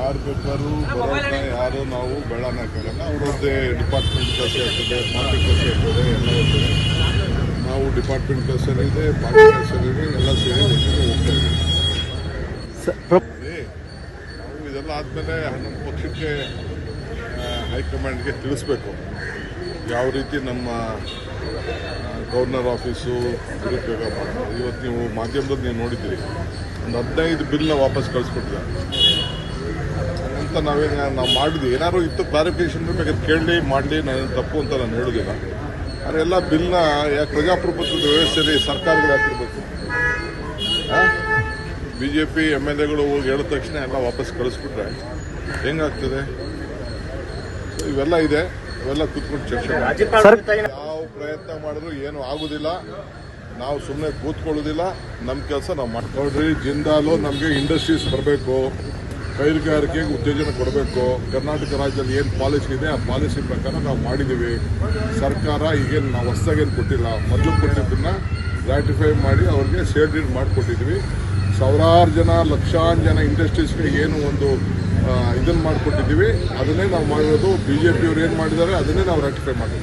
ಯಾರು ಬೇಕಾದ್ರೂ ಬರೋಣ ಯಾರು ನಾವು ಬೆಳ್ಳನಾಗಲ್ಲ ಅವ್ರದ್ದೇ ಡಿಪಾರ್ಟ್ಮೆಂಟ್ ಕೆಲಸ ಇರ್ತದೆ ಪಾರ್ಟಿ ಕೆಲಸ ಇರ್ತದೆ ಎಲ್ಲ ಇರ್ತದೆ. ನಾವು ಡಿಪಾರ್ಟ್ಮೆಂಟ್ ಕೆಲಸ ಇದೆ ಪಾರ್ಟಿ ಕೆಲಸ ಇದೆ ಎಲ್ಲ ಸೇರಿ ಒಟ್ಟಿಗೆ ನಾವು ಇದೆಲ್ಲ ಆದಮೇಲೆ ನಮ್ಮ ಪಕ್ಷಕ್ಕೆ ಹೈಕಮಾಂಡ್ಗೆ ತಿಳಿಸ್ಬೇಕು. ಯಾವ ರೀತಿ ನಮ್ಮ ಗವರ್ನರ್ ಆಫೀಸು ದುರುಪಯೋಗ ಮಾಡ್ತಾರೆ. ಇವತ್ತು ನೀವು ಮಾಧ್ಯಮದಲ್ಲಿ ನೀವು ನೋಡಿದ್ದೀರಿ. ಒಂದು ಹದಿನೈದು ಬಿಲ್ನ ವಾಪಸ್ ಕಳಿಸ್ಕೊಟ್ಟಿದ್ದಾರೆ. ಅಂತ ನಾವೇನು ನಾವು ಮಾಡಿದ್ವಿ. ಏನಾದ್ರು ಇತ್ತು ಕ್ಲಾರಿಫಿಕೇಶನ್ ಬೇಕಾದ್ರೆ ಕೇಳಲಿ ಮಾಡಲಿ ನಾನು ತಪ್ಪು ಅಂತ ನಾನು ಹೇಳೋದಿಲ್ಲ. ಆದರೆ ಎಲ್ಲ ಬಿಲ್ನ ಯಾಕೆ ಪ್ರಜಾಪ್ರಭುತ್ವದ ವ್ಯವಸ್ಥೆಯಲ್ಲಿ ಸರ್ಕಾರಗಳು ಹಾಕಿರ್ಬೇಕು. B J P M L ಎಗಳು ಹೋಗಿ ಹೇಳಿದ ತಕ್ಷಣ ಎಲ್ಲ ವಾಪಸ್ ಕಳಿಸ್ಬಿಟ್ರೆ ಹೆಂಗಾಗ್ತದೆ ಸೊ ಇವೆಲ್ಲ ಇದೆ. ಇವೆಲ್ಲ ಕೂತ್ಕೊಂಡು ಚರ್ಚೆ ಮಾಡಿ ಯಾವ ಪ್ರಯತ್ನ ಮಾಡಿದ್ರು ಏನು ಆಗುದಿಲ್ಲ. ನಾವು ಸುಮ್ಮನೆ ಕೂತ್ಕೊಳ್ಳೋದಿಲ್ಲ. ನಮ್ಮ ಕೆಲಸ ನಾವು ಮಾಡ್ಕೊಳ್ರಿ ಜಿಂದಾಲು ನಮಗೆ ಇಂಡಸ್ಟ್ರೀಸ್ ಬರಬೇಕು. ಕೈಗಾರಿಕೆಗೆ ಉತ್ತೇಜನ ಕೊಡಬೇಕು. ಕರ್ನಾಟಕ ರಾಜ್ಯದಲ್ಲಿ ಏನು ಪಾಲಿಸಿ ಇದೆ, ಆ ಪಾಲಿಸಿ ಪ್ರಕಾರ ನಾವು ಮಾಡಿದ್ದೀವಿ. ಸರ್ಕಾರ ಈಗೇನು ನಾವು ಹೊಸದಾಗೇನು ಕೊಟ್ಟಿಲ್ಲ. ಮೊದಲು ಕೊಟ್ಟಿದ್ದನ್ನು ರ್ಯಾಟಿಫೈ ಮಾಡಿ ಅವ್ರಿಗೆ ಶೇರ್ ಡೀಡ್ ಮಾಡಿಕೊಟ್ಟಿದ್ವಿ ಸಾವಿರಾರು ಜನ ಲಕ್ಷಾಂತರ ಜನ ಇಂಡಸ್ಟ್ರೀಸ್ಗೆ ಏನು ಒಂದು ಇದನ್ನು ಮಾಡಿಕೊಟ್ಟಿದ್ದೀವಿ. ಅದನ್ನೇ ನಾವು ಮಾಡಿರೋದು. ಬಿ ಜೆ ಪಿಯವ್ರು ಏನು ಮಾಡಿದ್ದಾರೆ, ಅದನ್ನೇ ನಾವು ರ್ಯಾಟಿಫೈ ಮಾಡಿದ್ವಿ